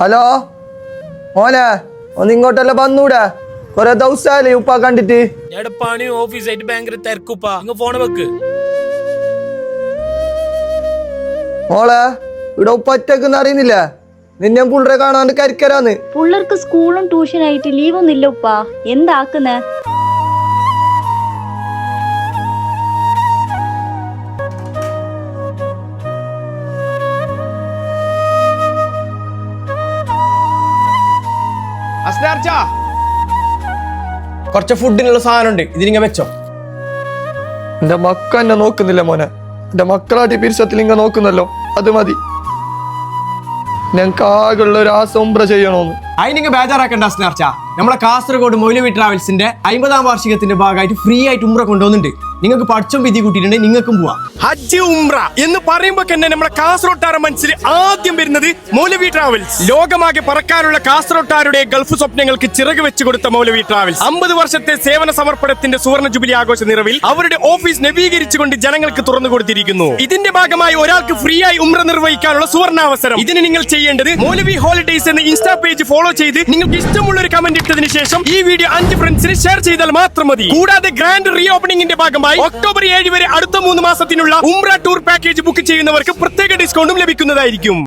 Hello? മോനെ ഒന്ന് ഇങ്ങോട്ടല്ല വന്നൂടെ? കൊറേ ദിവസമായില്ലേ ഉപ്പ കണ്ടിട്ട്. ഞാൻ പണി ഓഫീസായിട്ട് ഭയങ്കര തിരക്കുപ്പാ. ഇങ്ങ് ഫോണ് വെക്ക്. മോളെ ഇവിടെ ഉപ്പ ഒറ്റക്കെന്ന് അറിയുന്നില്ല. നിന്നെ പുള്ളറെ കാണാണ്ട് കരിക്കരാന്ന്. പിള്ളേർക്ക് സ്കൂളും ട്യൂഷനായിട്ട് ലീവൊന്നും ഇല്ല ഉപ്പാ. എന്താക്കുന്നേ അസ്നാർച്ച കുറച്ച് ഫുഡിനുള്ള സാധനം ഉണ്ട് ഇതിനിങ്ങ വെച്ചോ. എന്റെ മക്ക എന്നെ നോക്കുന്നില്ല മോനെ. എന്റെ മക്കളാട്ടി പിരിച്ചത്തിൽ ഇങ്ങ നോക്കുന്നല്ലോ. അത് മതി. ഞങ്ങൾക്ക് ആകെയുള്ള ഒരു ആസംബ്ര ചെയ്യണോന്ന്. അതിനിങ്ങ ബേജാറാക്കണ്ട സ്നേർച്ച നമ്മളെ കാസർഗോഡ് മൗലവി ട്രാവൽസിന്റെ അമ്പതാം വാർഷികത്തിന്റെ ഭാഗമായിട്ട് ഫ്രീ ആയിട്ട് ഉമ്ര കൊണ്ടുവന്നിട്ടുണ്ട്. നിങ്ങൾക്ക് പഠിച്ചും വിധി കൂട്ടിയിട്ടുണ്ട് നിങ്ങൾക്കും പോവാം. ഹജ്ജ് ഉംറ എന്ന് പറയുമ്പോൾ തന്നെ നമ്മുടെ കാസർഗോട്ടാര മനസ്സിൽ ആദ്യം വരുന്നത് മൗലവി ട്രാവൽസ് ലോകമാകെ പറക്കാനുള്ള കാസർഗോട്ടാരുടെ ഗൾഫ് സ്വപ്നങ്ങൾക്ക് ചിറക് വെച്ചു കൊടുത്ത മൗലവി ട്രാവൽസ് അമ്പത് വർഷത്തെ സേവന സമർപ്പണത്തിന്റെ സുവർണ ജൂബിലി ആഘോഷ നിറവിൽ അവരുടെ ഓഫീസ് നവീകരിച്ചുകൊണ്ട് ജനങ്ങൾക്ക് തുറന്നു കൊടുത്തിരിക്കുന്നു. ഇതിന്റെ ഭാഗമായി ഒരാൾക്ക് ഫ്രീ ആയി ഉംറ നിർവഹിക്കാനുള്ള സുവർണാവസരം. ഇതിന് നിങ്ങൾ ചെയ്യേണ്ടത് മൗലവി ഹോളിഡേസ് എന്ന ഇൻസ്റ്റാ പേജ് ഫോളോ ചെയ്ത് നിങ്ങൾക്ക് ഇഷ്ടമുള്ള ഒരു കമന്റ് ഇട്ടതിന് ശേഷം ഈ വീഡിയോ അഞ്ച് ഫ്രണ്ട്സിന് ഷെയർ ചെയ്താൽ മാത്രം മതി. കൂടാതെ ഗ്രാൻഡ് റീ ഓപ്പണിംഗിന്റെ ഭാഗമായി ഒക്ടോബർ ഏഴ് വരെ അടുത്ത മൂന്ന് മാസത്തിനുള്ള ഉംറ ടൂർ പാക്കേജ് ബുക്ക് ചെയ്യുന്നവർക്ക് പ്രത്യേക ഡിസ്കൗണ്ടും ലഭിക്കുന്നതായിരിക്കും.